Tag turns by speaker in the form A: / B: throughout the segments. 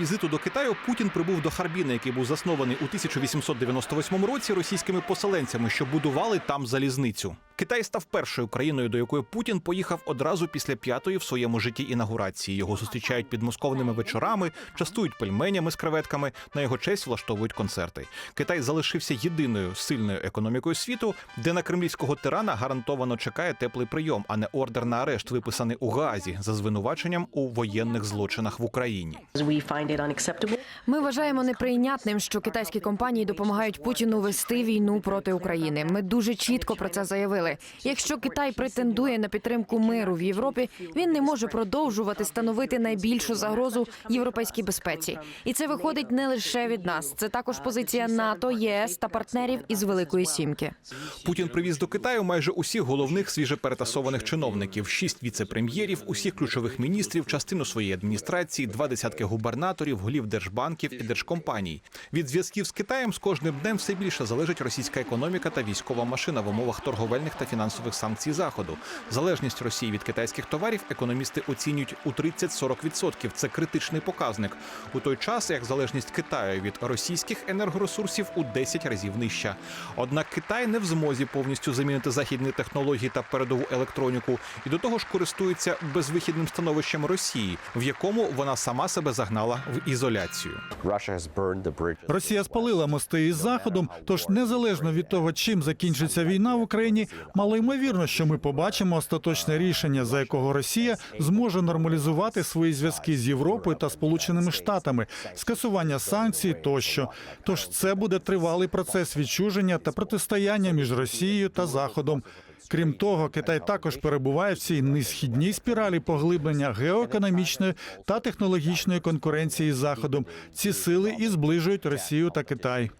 A: візиту до Китаю Путін прибув до Харбіна, який був заснований у 1898 році російськими поселенцями, що будували там залізницю. Китай став першою країною, до якої Путін поїхав одразу після п'ятої в своєму житті інаугурації. Його зустрічають підмосковними вечорами, частують пельменями з креветками. На його честь влаштовують концерти. Китай залишився єдиною сильною економікою світу, де на кремлівського тирана гарантовано чекає теплий прийом, а не ордер на арешт, виписаний у Гаазі за звинуваченням у воєнних злочинах в Україні.
B: Ми вважаємо неприйнятним, що китайські компанії допомагають Путіну вести війну проти України. Ми дуже чітко про це заявили. Якщо Китай претендує на підтримку миру в Європі, він не може продовжувати становити найбільшу загрозу європейській безпеці. І це виходить не лише від нас. Це також позиція НАТО, ЄС та партнерів із Великої Сімки.
A: Путін привіз до Китаю майже усіх головних свіжеперетасованих чиновників: шість віце-прем'єрів, усіх ключових міністрів, частину своєї адміністрації, два десятки губернаторів, голів держбанків і держкомпаній. Від зв'язків з Китаєм з кожним днем все більше залежить російська економіка та військова машина в умовах торговельних та фінансових санкцій заходу. Залежність Росії від китайських товарів економісти оцінюють у 30-40%. Це критичний показник. У той час як залежність Китаю від російських енергоресурсів у 10 разів нижча. Однак Китай не в змозі повністю замінити західні технології та передову електроніку, і до того ж користується безвихідним становищем Росії, в якому вона сама себе загнала в ізоляцію.
C: Росія спалила мости із заходом. Тож незалежно від того, чим закінчиться війна в Україні, мало ймовірно, що ми побачимо остаточне рішення, за якого Росія зможе нормалізувати свої зв'язки з Європою та Сполученими Штатами, скасування санкцій тощо. Тож це буде тривалий процес відчуження та протистояння між Росією та Заходом. Крім того, Китай також перебуває в цій несхідній спіралі поглиблення геоекономічної та технологічної конкуренції з Заходом. Ці сили і зближують Росію та Китай.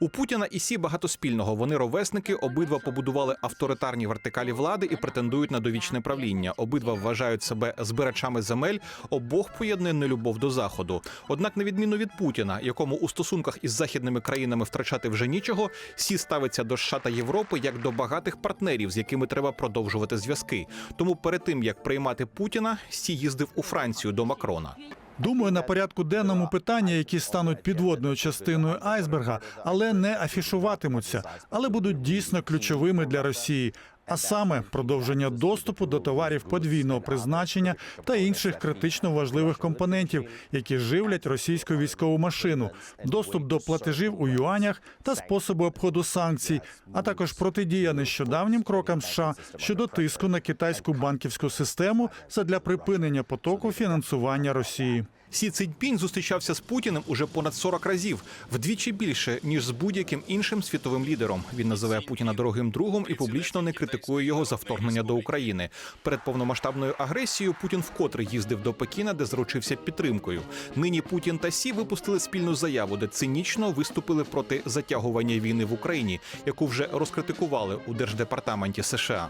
A: У Путіна і Сі багато спільного. Вони ровесники, обидва побудували авторитарні вертикалі влади і претендують на довічне правління. Обидва вважають себе збирачами земель. Обох поєднує нелюбов до заходу. Однак, на відміну від Путіна, якому у стосунках із західними країнами втрачати вже нічого, Сі ставиться до США та Європи як до багатих партнерів, з якими треба продовжувати зв'язки. Тому перед тим як приймати Путіна, Сі їздив у Францію до Макрона.
C: Думаю, на порядку денному питання, які стануть підводною частиною айсберга, але не афішуватимуться, але будуть дійсно ключовими для Росії. А саме продовження доступу до товарів подвійного призначення та інших критично важливих компонентів, які живлять російську військову машину, доступ до платежів у юанях та способи обходу санкцій, а також протидія нещодавнім крокам США щодо тиску на китайську банківську систему задля припинення потоку фінансування Росії.
A: Сі Цзіньпінь зустрічався з Путіним уже понад 40 разів, вдвічі більше ніж з будь-яким іншим світовим лідером. Він називає Путіна дорогим другом і публічно не критикує його за вторгнення до України. Перед повномасштабною агресією Путін вкотре їздив до Пекіна, де заручився підтримкою. Нині Путін та Сі випустили спільну заяву, де цинічно виступили проти затягування війни в Україні, яку вже розкритикували у держдепартаменті США.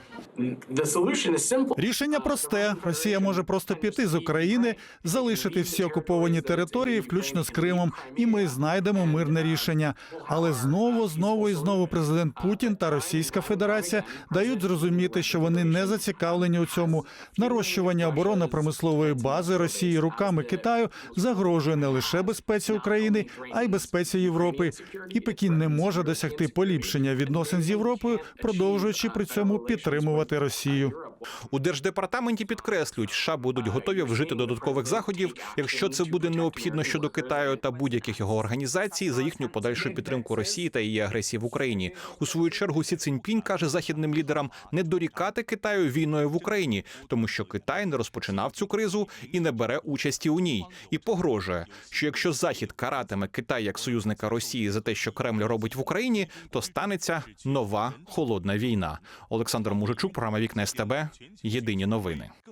C: Рішення просте: Росія може просто піти з України, залишити всі окуповані території, включно з Кримом, і ми знайдемо мирне рішення. Але знову, знову і знову президент Путін та Російська Федерація дають зрозуміти, що вони не зацікавлені у цьому. Нарощування оборонно-промислової бази Росії руками Китаю загрожує не лише безпеці України, а й безпеці Європи. І Пекін не може досягти поліпшення відносин з Європою, продовжуючи при цьому підтримувати Росію.
A: У держдепартаменті підкреслюють, США будуть готові вжити додаткових заходів, якщо це буде необхідно щодо Китаю та будь-яких його організацій за їхню подальшу підтримку Росії та її агресії в Україні. У свою чергу Сі Циньпінь каже західним лідерам не дорікати Китаю війною в Україні, тому що Китай не розпочинав цю кризу і не бере участі у ній, і погрожує, що якщо Захід каратиме Китай як союзника Росії за те, що Кремль робить в Україні, то станеться нова холодна війна. Олександр Мужичук, програма Вікна СТБ. Єдині новини.